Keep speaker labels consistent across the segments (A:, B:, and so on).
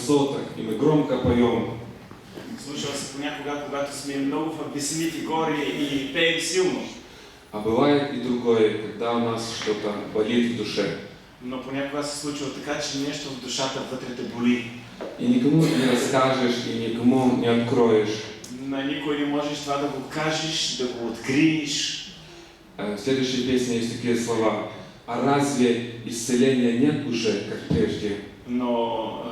A: высотах, и мы громко поем.
B: Случва се понякога, когато сме много в висените гори и пеем силно.
A: А бывает и другое, когда у нас что-то болит в душе.
B: Но понякога се случва така, че нещо в душата вътре те боли.
A: И никому не расскажешь, и никому не откроешь.
B: На никой не можеш това да го кажеш, да го откриеш.
A: Э, В следующей песне есть такие слова. А разве исцеления нет уже, как прежде?
B: Но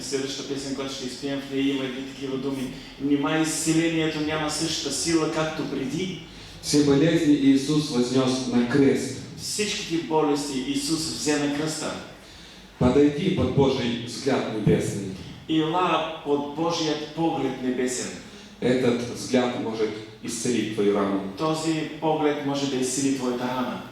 B: следващата песен, която ще изпеем в нея, има едни такива думи. Нима изцелението няма същата сила, както преди.
A: Все болезни Иисус вознес на крест.
B: Всичките болести Исус взе на кръста.
A: Подойди под Божий взгляд небесный.
B: Ила под Божият поглед небесен.
A: Этот взгляд может исцелить твою рану.
B: Този поглед може да изсили твоята рана.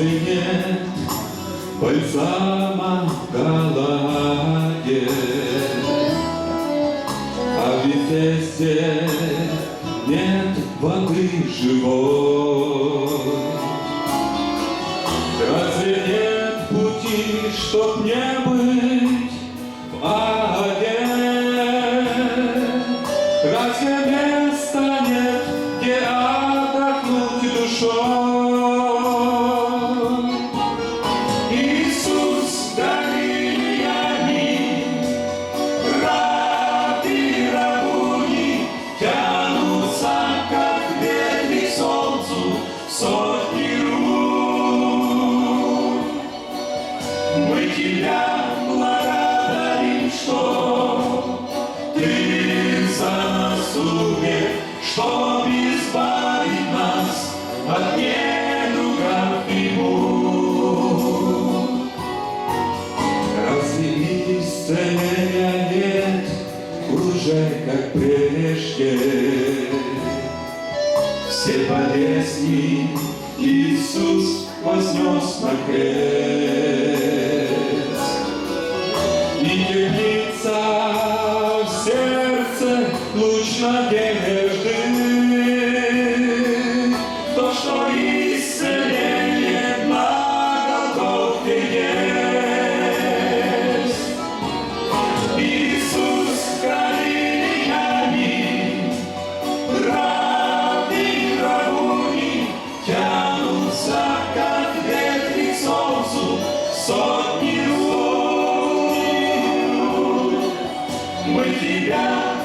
A: Нет бальзама в Галааде, а в Вифесте нет воды живой? Разве нет пути, чтоб не быть чтоб избавить нас от недуга и мук. Разве исцеления нет уже, как прежде? Все болезни Иисус вознес на крест. Тебя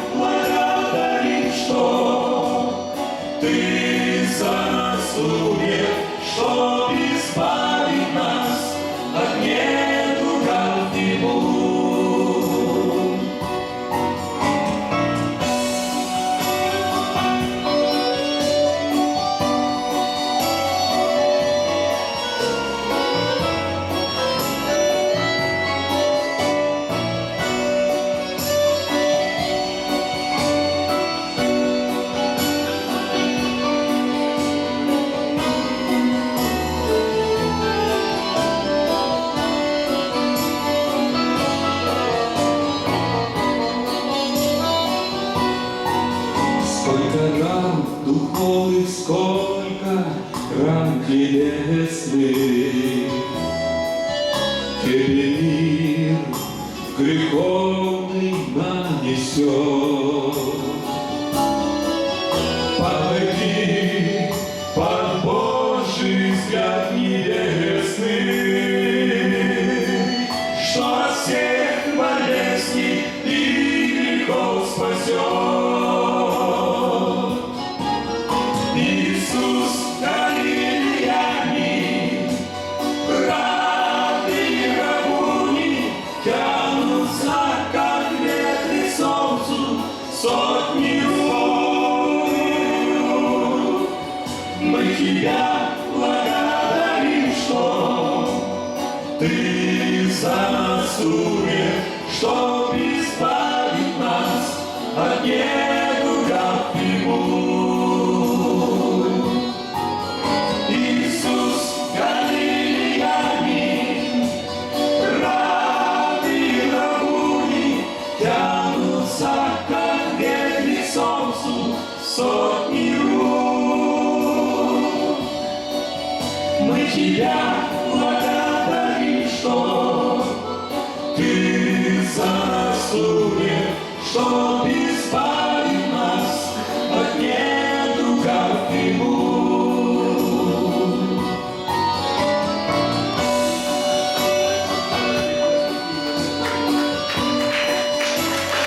A: телесных Тебе мир греховный нанесет. Подойди под Божий взгляд небесный, что от всех болезней и грехов спасет. мы тебя благодарим, что
B: ты за нас умер, чтобы избавить нас от недуга и мук. Что ты за нас что